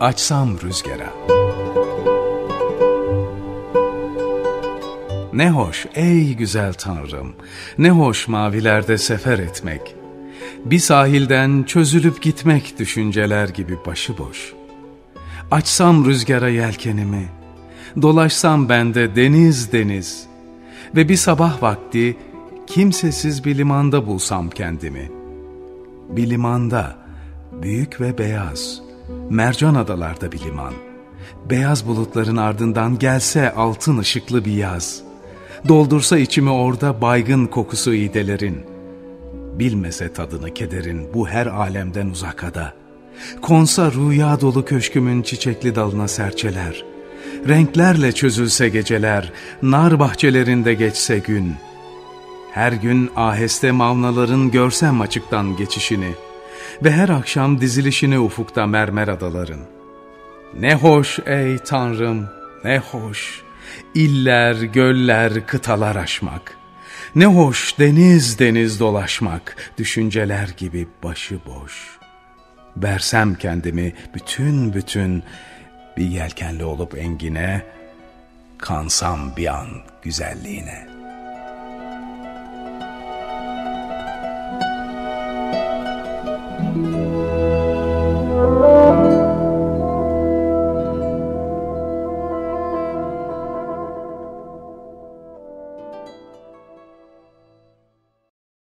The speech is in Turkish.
açsam rüzgara. Ne hoş ey güzel Tanrım, ne hoş mavilerde sefer etmek. Bir sahilden çözülüp gitmek düşünceler gibi başıboş. Açsam rüzgara yelkenimi, dolaşsam bende deniz deniz ve bir sabah vakti kimsesiz bir limanda bulsam kendimi. Bir limanda, büyük ve beyaz, mercan adalarda bir liman. Beyaz bulutların ardından gelse altın ışıklı bir yaz. Doldursa içimi orada baygın kokusu iğdelerin. Bilmese tadını kederin bu her alemden uzakada. Konsa rüya dolu köşkümün çiçekli dalına serçeler. Renklerle çözülse geceler, nar bahçelerinde geçse gün. Her gün aheste mavnaların görsem açıktan geçişini ve her akşam dizilişini ufukta mermer adaların. Ne hoş ey Tanrım, ne hoş, iller, göller, kıtalar aşmak. Ne hoş deniz deniz dolaşmak, düşünceler gibi başıboş. Versem kendimi bütün bütün bir yelkenli olup engine, kansam bir an güzelliğine.''